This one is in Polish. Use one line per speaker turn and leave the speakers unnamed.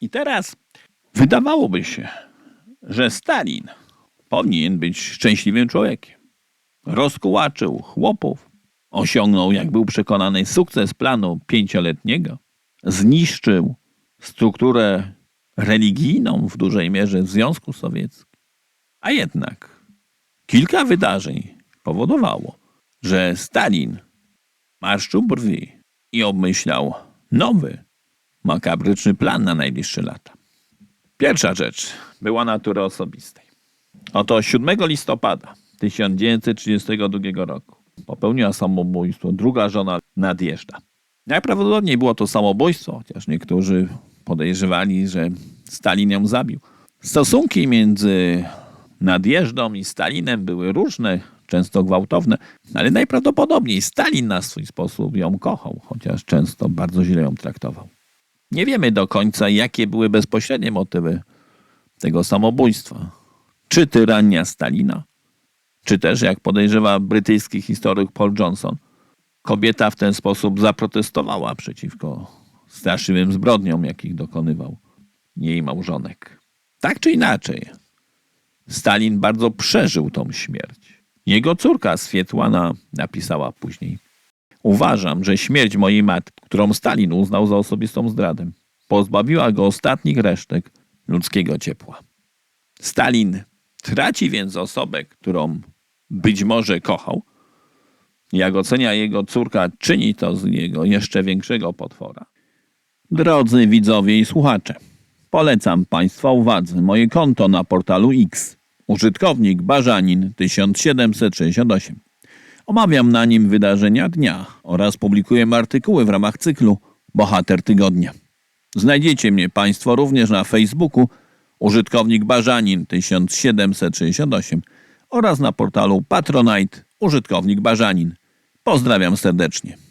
I teraz wydawałoby się, że Stalin powinien być szczęśliwym człowiekiem. Rozkułaczył chłopów, osiągnął, jak był przekonany, sukces planu pięcioletniego, zniszczył strukturę religijną w dużej mierze w Związku Sowieckim. A jednak kilka wydarzeń powodowało, że Stalin marszczył brwi i obmyślał nowy, makabryczny plan na najbliższe lata. Pierwsza rzecz była natury osobistej. Oto 7 listopada 1932 roku popełniła samobójstwo druga żona Nadjeżda. Najprawdopodobniej było to samobójstwo, chociaż niektórzy podejrzewali, że Stalin ją zabił. Stosunki między Nadjeżdą i Stalinem były różne, często gwałtowne, ale najprawdopodobniej Stalin na swój sposób ją kochał, chociaż często bardzo źle ją traktował. Nie wiemy do końca, jakie były bezpośrednie motywy tego samobójstwa. Czy tyrania Stalina, czy też, jak podejrzewa brytyjski historyk Paul Johnson, kobieta w ten sposób zaprotestowała przeciwko straszliwym zbrodniom, jakich dokonywał jej małżonek. Tak czy inaczej, Stalin bardzo przeżył tą śmierć. Jego córka Swietłana napisała później. Uważam, że śmierć mojej matki, którą Stalin uznał za osobistą zdradę, pozbawiła go ostatnich resztek ludzkiego ciepła. Stalin traci więc osobę, którą być może kochał. Jak ocenia jego córka, czyni to z niego jeszcze większego potwora. Drodzy widzowie i słuchacze, polecam Państwa uwadze moje konto na portalu X. Użytkownik Barzanin 1768. Omawiam na nim wydarzenia dnia oraz publikuję artykuły w ramach cyklu Bohater Tygodnia. Znajdziecie mnie Państwo również na Facebooku użytkownik Barzanin 1768 oraz na portalu Patronite użytkownik Barzanin. Pozdrawiam serdecznie.